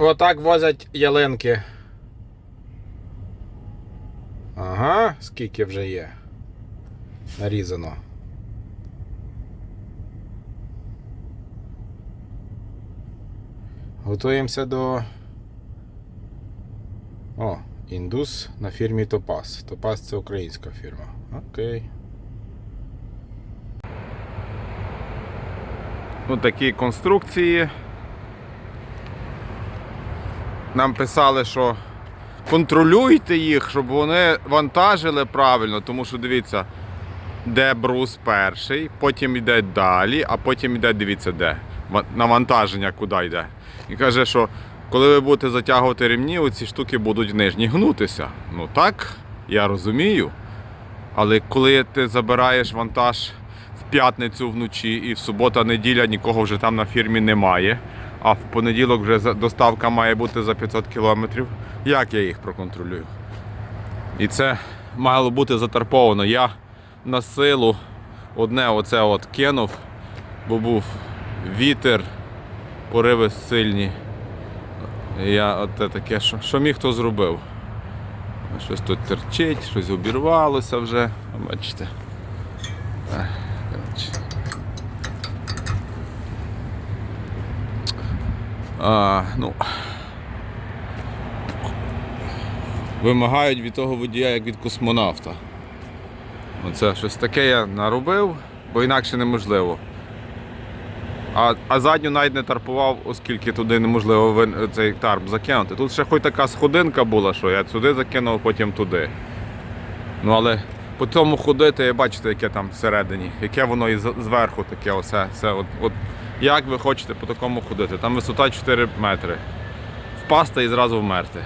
Отак возять ялинки. Ага, скільки вже є. Нарізано. Готуємося до. О, індус на фірмі Топас. Топас це українська фірма. Окей. Ось такі конструкції. Нам писали, що контролюйте їх, щоб вони вантажили правильно, тому що дивіться, де брус перший, потім йде далі, а потім йде, дивіться, де. Навантаження куди йде. І каже, що коли ви будете затягувати ремні, оці штуки будуть нижні гнутися. Ну так, я розумію. Але коли ти забираєш вантаж в п'ятницю вночі і в субота-неділя нікого вже там на фірмі немає, а в понеділок вже доставка має бути за 500 кілометрів, як я їх проконтролюю? І це мало бути затарповано. Я на силу одне оце от кинув, бо був вітер, пориви сильні. Я от таке, що, що міг, то зробив. Щось тут терчить, щось обірвалося вже. Бачите. А, ну. Вимагають від того водія, як від космонавта. Оце щось таке я наробив, бо інакше неможливо. А, а задню навіть не тарпував, оскільки туди неможливо цей тарп закинути. Тут ще хоч така сходинка була, що я сюди закинув, потім туди. Ну але по цьому ходити, бачите, яке там всередині, яке воно і зверху таке оце. Це от, от, як ви хочете по такому ходити? Там висота 4 метри. Впасти і зразу вмерти.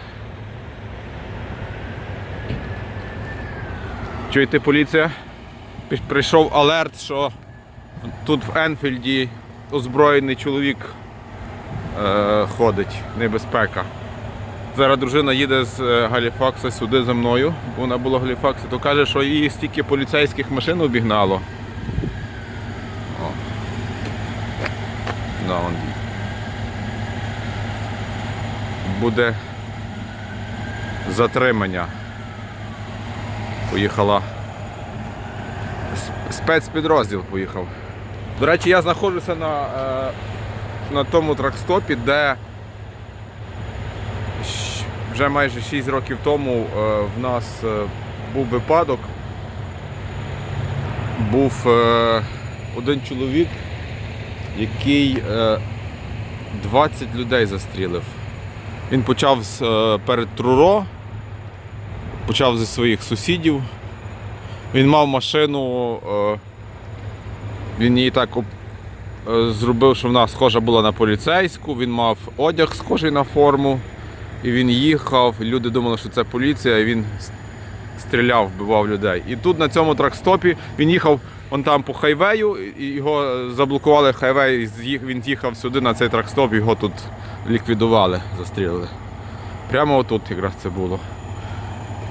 Чуєте, поліція? Прийшов алерт, що тут в Енфільді озброєний чоловік е, ходить, небезпека. Зараз дружина їде з е, Галіфакса сюди за мною, вона була в Галіфаксі, то каже, що її стільки поліцейських машин обігнало. Да, он. Буде затримання. Поїхала. Спецпідрозділ поїхав. До речі, я знаходжуся на, е, на тому тракстопі, де вже майже 6 років тому е, в нас е, був випадок. Був один чоловік, який е, 20 людей застрілив. Він почав з, е, перед Труро, почав зі своїх сусідів. Він мав машину, е, він її так е, зробив, що вона схожа була на поліцейську, він мав одяг схожий на форму. І він їхав, люди думали, що це поліція, і він стріляв, вбивав людей. І тут на цьому тракстопі він їхав он там по хайвею, його заблокували хайвей, він з'їхав сюди на цей тракстоп, його тут ліквідували, застрілили. Прямо отут якраз це було.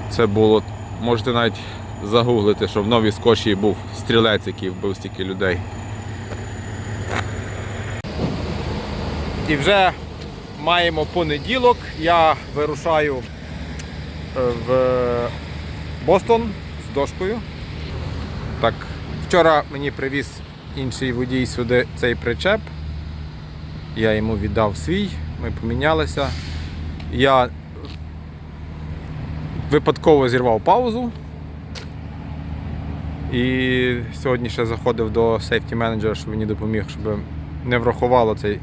Це було, можете навіть загуглити, що в Новій Скошії був стрілець, який вбив стільки людей. І вже маємо понеділок. Я вирушаю е, в Бостон з дошкою. Так, вчора мені привіз інший водій сюди цей причеп. Я йому віддав свій, ми помінялися. Я випадково зірвав паузу. І сьогодні ще заходив до сейфті менеджера, щоб мені допоміг, щоб не врахувало цей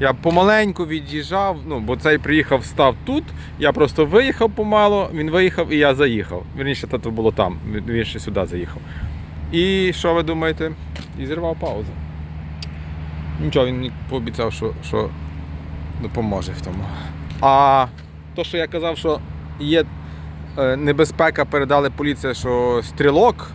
я помаленьку від'їжджав, ну, бо цей приїхав, став тут. Я просто виїхав помало, він виїхав і я заїхав. Вірніше, то було там, він ще сюди заїхав. І що ви думаєте? І зірвав паузу. Нічого, він пообіцяв, що, що допоможе в тому. А то, що я казав, що є е, небезпека, передали поліція, що стрілок.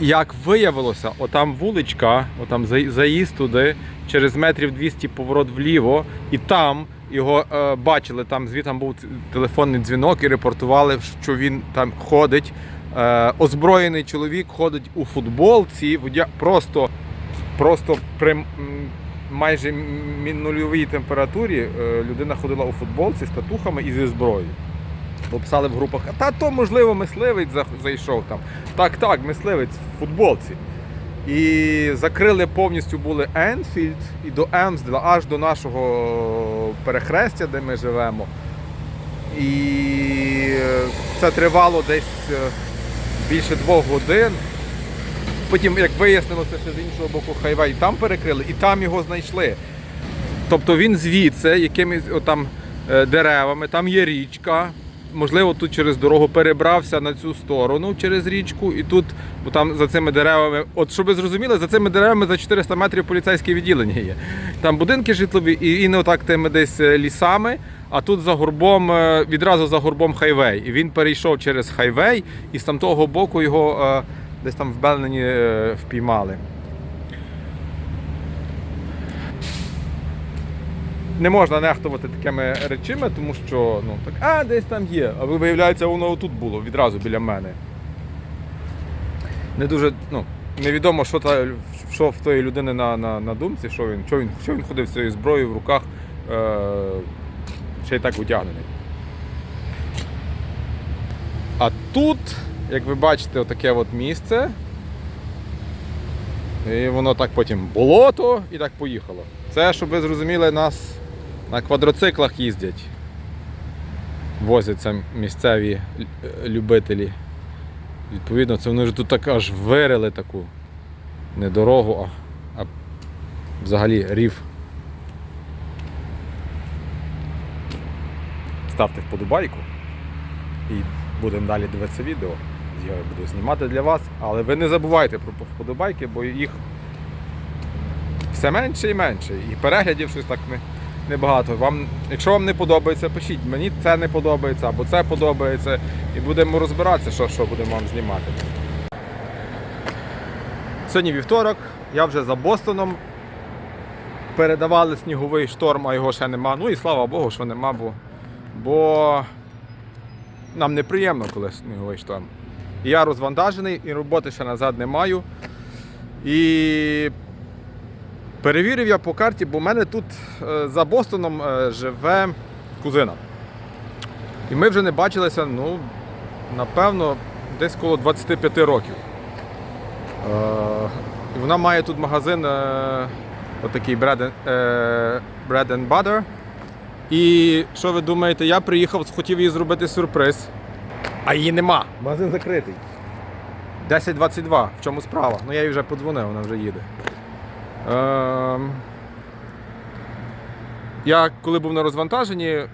Як виявилося, отам вуличка, отам заїзд туди, через метрів 200 поворот вліво, і там його е, бачили, там звідти був телефонний дзвінок і репортували, що він там ходить. Е, озброєний чоловік ходить у футболці, просто, просто при майже нульовій температурі е, людина ходила у футболці з татухами і зі зброєю. Бо в групах, а та то можливо мисливець зайшов там. Так, так, мисливець в футболці. І закрили повністю були Енфільд і до Емсдела, аж до нашого перехрестя, де ми живемо. І це тривало десь е, більше двох годин. Потім, як вияснилося, що з іншого боку хайвей там перекрили, і там його знайшли. Тобто він звідси, якимись там деревами, там є річка. Можливо, тут через дорогу перебрався на цю сторону через річку, і тут, бо там за цими деревами, от щоб ви зрозуміли, за цими деревами за 400 метрів поліцейське відділення є. Там будинки житлові, і він отак тими десь е, лісами, а тут за горбом, е, відразу за горбом хайвей. І він перейшов через хайвей, і з тамтого боку його е, десь там в Белнині е, впіймали. Не можна нехтувати такими речами, тому що ну так, а десь там є. А ви виявляється, воно отут було відразу біля мене. Не дуже, ну, невідомо, що, та, що в тої людини на, на, на думці, що він, що, він, що він ходив з цією зброєю в руках, е, ще й так утягнений. А тут, як ви бачите, отаке от місце. І воно так потім болото і так поїхало. Це, щоб ви зрозуміли, нас на квадроциклах їздять. Возяться місцеві любителі. Відповідно, це вони вже тут так аж вирили таку не дорогу, а, а взагалі рів. Ставте вподобайку і будемо далі дивитися відео. Я буду знімати для вас, але ви не забувайте про вподобайки, бо їх все менше і менше. І переглядів щось так не, небагато. Вам, якщо вам не подобається, пишіть, мені це не подобається або це подобається. І будемо розбиратися, що, що будемо вам знімати. Сьогодні вівторок, я вже за Бостоном. Передавали сніговий шторм, а його ще нема. Ну і слава Богу, що нема, бо, бо нам неприємно, коли сніговий шторм. Я розвантажений і роботи ще назад не маю. І перевірив я по карті, бо в мене тут е, за Бостоном е, живе кузина. І ми вже не бачилися, ну, напевно, десь коло 25 років. Е, І вона має тут магазин отакий Bread and Butter. І що ви думаєте, я приїхав, хотів їй зробити сюрприз. А її нема. Магазин закритий. 10.22. В чому справа? Ну я їй вже подзвонив, вона вже їде. Ем... Я коли був на розвантаженні,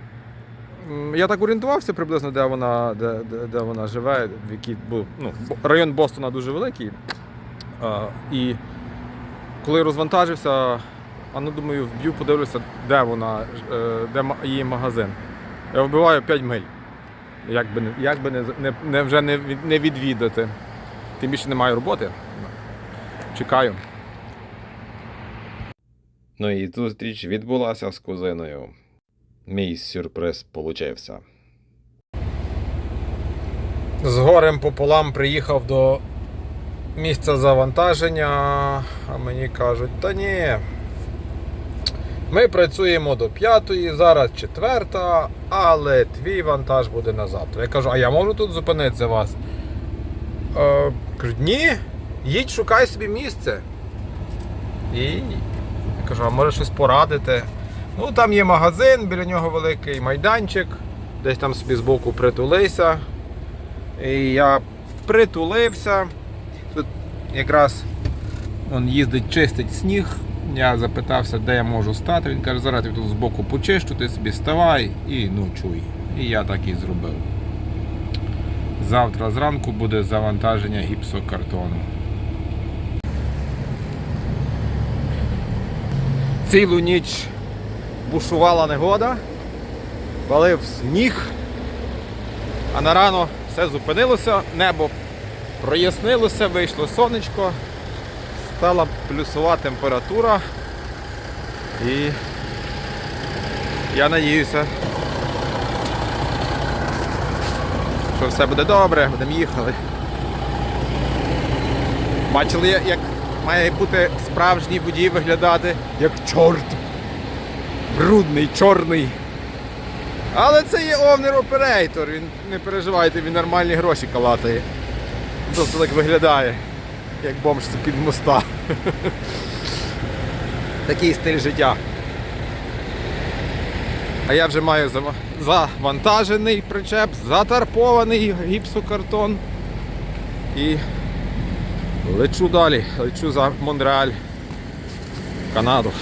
я так орієнтувався приблизно, де вона, де, де, де вона живе, в якій, бо, ну, район Бостона дуже великий. Е, і коли розвантажився, а ну думаю, вб'ю, подивлюся, де вона, е, де її магазин. Я вбиваю 5 миль. Як би, як би не, не, не, вже не, не відвідати. Тим більше немає роботи. Чекаю. Ну і зустріч відбулася з кузиною. Мій сюрприз получився. З горем пополам приїхав до місця завантаження, а мені кажуть, та ні. Ми працюємо до п'ятої, зараз четверта, але твій вантаж буде на завтра. Я кажу, а я можу тут зупинитися вас? Е, кажуть, ні, їдь шукай собі місце. І я кажу, а може щось порадити? Ну, там є магазин, біля нього великий майданчик, десь там собі збоку притулися. І я притулився. Тут якраз він їздить, чистить сніг. Я запитався, де я можу стати. Він каже, зараз я тут збоку почищу, ти собі ставай і ночуй. І я так і зробив. Завтра зранку буде завантаження гіпсокартону. Цілу ніч бушувала негода, валив сніг. А на рано все зупинилося, небо прояснилося, вийшло сонечко, стала плюсова температура. І я надіюся, що все буде добре, будемо їхали. Бачили, як має бути справжній водій виглядати як чорт. Брудний, чорний. Але це є овнер оперейтор. Він не переживайте, він нормальні гроші калатає. Просто так виглядає, як бомж з-під моста. Такий стиль життя. А я вже маю завантажений причеп, затарпований гіпсокартон. І лечу далі, лечу за Монреаль, Канаду.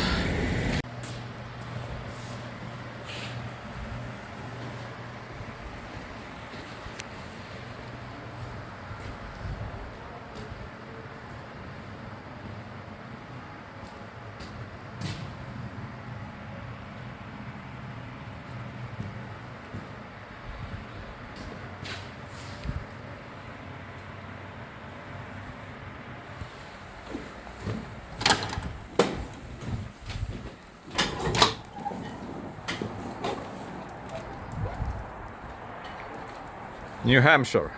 Нью-Гемпшир.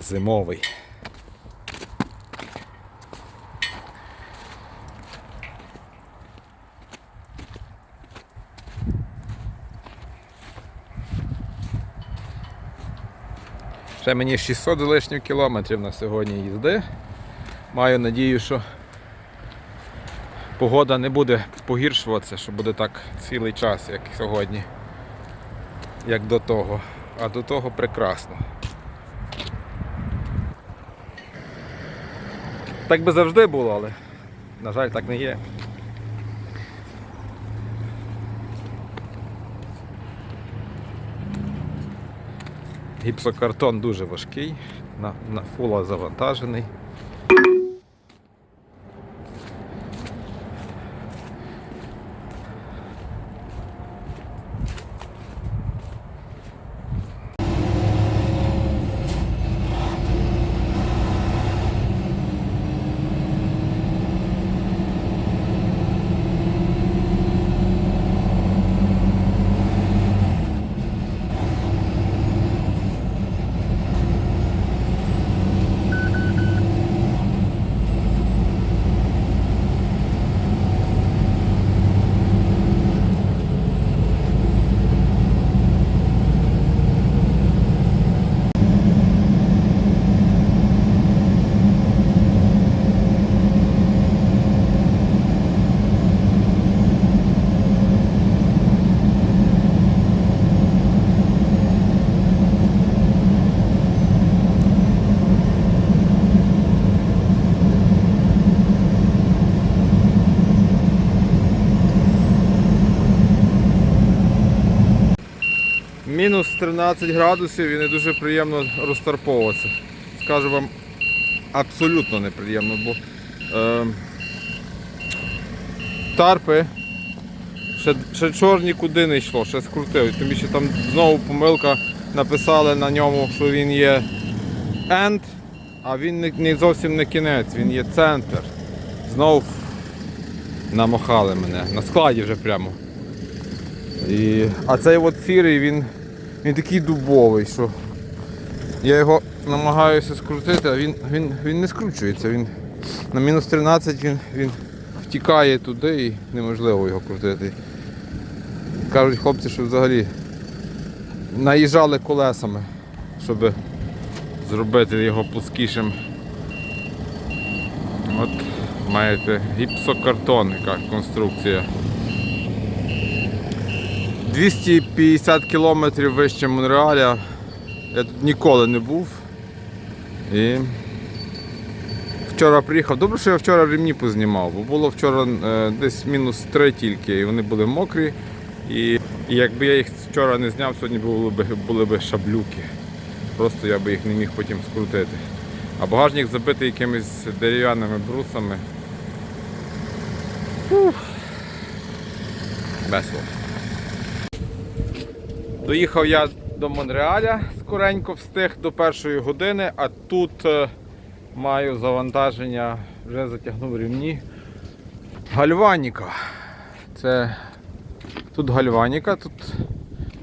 Зимовий. Ще мені 600 з лишнім кілометрів на сьогодні їзди. Маю надію, що погода не буде погіршуватися, що буде так цілий час, як сьогодні, як до того. А до того прекрасно. Так би завжди було, але, на жаль, так не є. Гіпсокартон дуже важкий, на, на фула завантажений. Мінус 13 градусів і не дуже приємно розтарповуватися. Скажу вам, абсолютно неприємно, бо е, тарпи ще, ще чорні куди не йшло, ще скрутив. Тим більше там знову помилка написали на ньому, що він є end, а він не, не зовсім не кінець, він є центр. Знов намахали мене. На складі вже прямо. І... А цей от сірий, він, він такий дубовий, що я його намагаюся скрутити, а він, він, він не скручується. Він на мінус 13 він, він втікає туди і неможливо його крутити. Кажуть хлопці, що взагалі наїжджали колесами, щоб зробити його плоскішим. От маєте гіпсокартон, яка конструкція. 250 кілометрів вище Монреаля. Я тут ніколи не був. І вчора приїхав. Добре, що я вчора ремні познімав, бо було вчора е, десь мінус 3 тільки, і вони були мокрі. І, і якби я їх вчора не зняв, сьогодні були б, були б шаблюки. Просто я би їх не міг потім скрутити. А багажник забитий якимись дерев'яними брусами. Ух. Весело. Доїхав я до Монреаля, скоренько встиг до першої години, а тут е, маю завантаження, вже затягнув рівні. Гальваніка. Це тут гальваніка, тут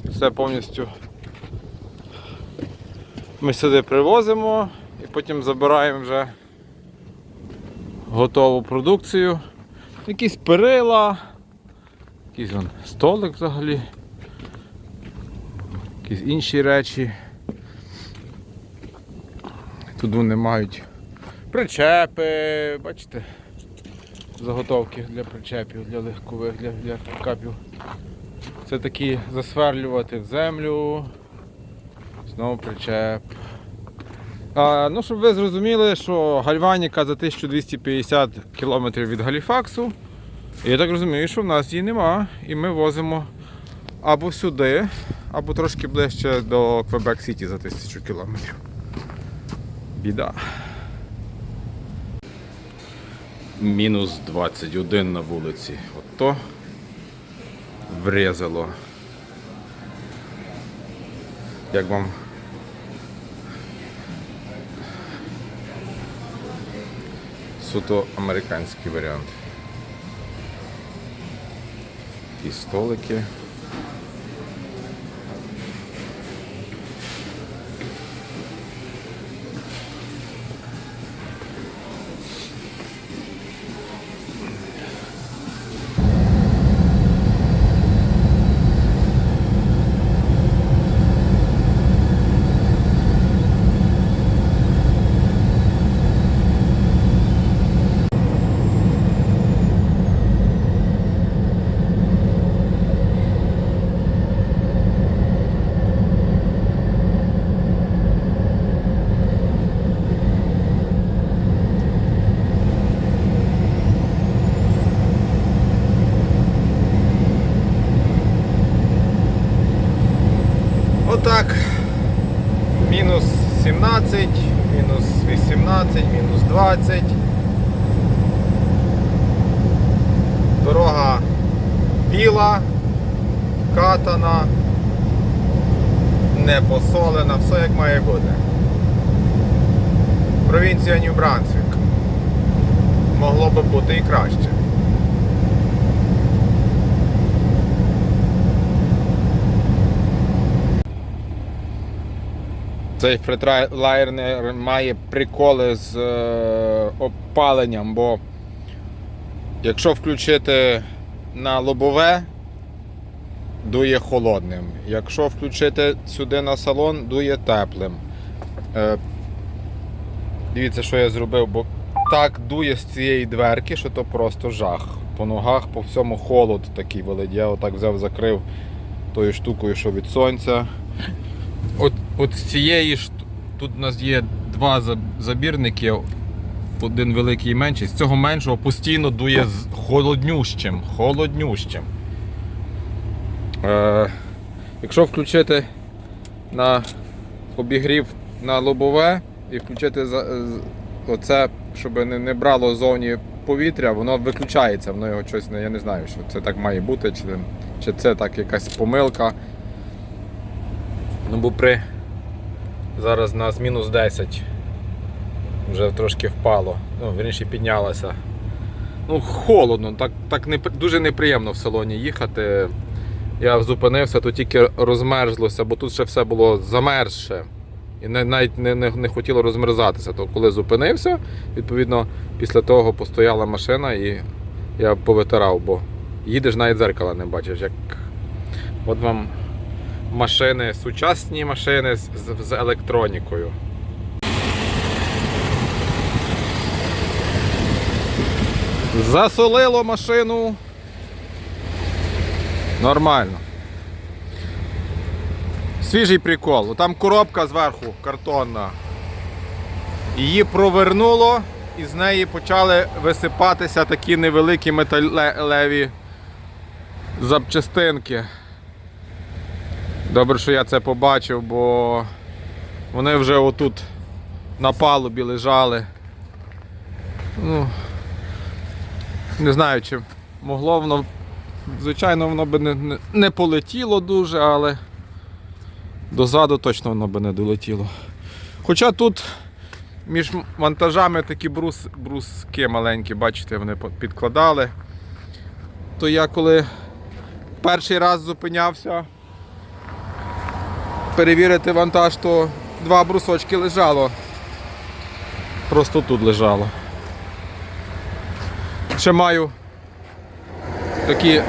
все повністю Ми сюди привозимо і потім забираємо вже готову продукцію. Якісь перила, якийсь вон столик взагалі, якісь інші речі. Тут вони мають причепи, бачите, заготовки для причепів, для легкових, для, для пікапів. Це такі засверлювати в землю. Знову причеп. А, ну, щоб ви зрозуміли, що гальваніка за 1250 км від Галіфаксу. І я так розумію, що в нас її нема. І ми возимо або сюди, або трошки ближче до Квебек Сіті за 1000 км. Біда. Мінус 21 на вулиці. Ото врізало. Як вам суто американський варіант. І столики. Отак. Мінус 17, мінус 18, мінус 20. Дорога біла, катана, не посолена, все як має бути. Провінція Нью-Брансвік. Могло би бути і краще. Цей фретлайнер має приколи з е, опаленням, бо якщо включити на лобове, дує холодним. Якщо включити сюди на салон, дує теплим. Е, дивіться, що я зробив, бо так дує з цієї дверки, що то просто жах. По ногах, по всьому холод такий великий. Я отак взяв, закрив тою штукою, що від сонця. От, от з цієї ж тут у нас є два забірники, один великий і менший. З цього меншого постійно дує з холоднющим. Холоднющим. Е, якщо включити на обігрів на лобове і включити за, оце, щоб не, не брало зовні повітря, воно виключається, воно його щось. Я не знаю, що це так має бути, чи, чи це так якась помилка. Ну бо при зараз у нас мінус 10. Вже трошки впало. Ну, вірніше піднялося. Ну, холодно, так, так не, дуже неприємно в салоні їхати. Я зупинився, то тільки розмерзлося, бо тут ще все було замерзше. І навіть не, не, не хотіло розмерзатися. То коли зупинився, відповідно, після того постояла машина і я повитирав, бо їдеш навіть дзеркала не бачиш. Як... От вам машини, сучасні машини з, з електронікою. Засолило машину. Нормально. Свіжий прикол. Там коробка зверху картонна. Її провернуло і з неї почали висипатися такі невеликі металеві запчастинки. Добре, що я це побачив, бо вони вже отут на палубі лежали. Ну, не знаю, чи могло воно. Звичайно, воно би не, не, полетіло дуже, але дозаду точно воно би не долетіло. Хоча тут між вантажами такі брус, бруски маленькі, бачите, вони підкладали. То я коли перший раз зупинявся перевірити вантаж, то два брусочки лежало. Просто тут лежало. Ще маю такі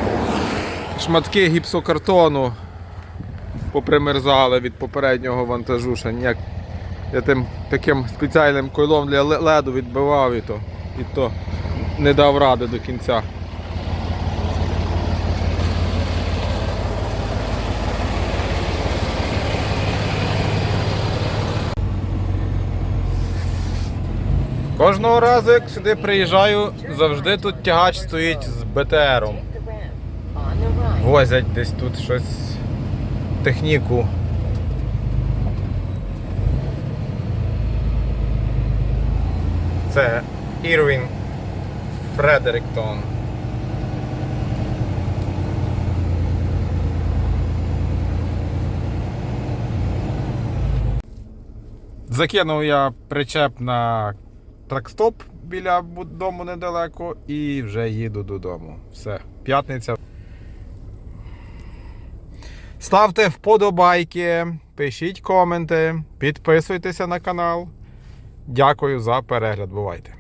шматки гіпсокартону попримерзали від попереднього вантажу. Ще ніяк. Я тим таким спеціальним койлом для леду відбивав і то, і то не дав ради до кінця. Кожного разу, як сюди приїжджаю, завжди тут тягач стоїть з БТРом. Возять десь тут щось техніку. Це Ірвін Фредеріктон. Закинув я причеп на тракстоп біля дому недалеко і вже їду додому. Все, п'ятниця. Ставте вподобайки, пишіть коменти, підписуйтеся на канал. Дякую за перегляд. Бувайте!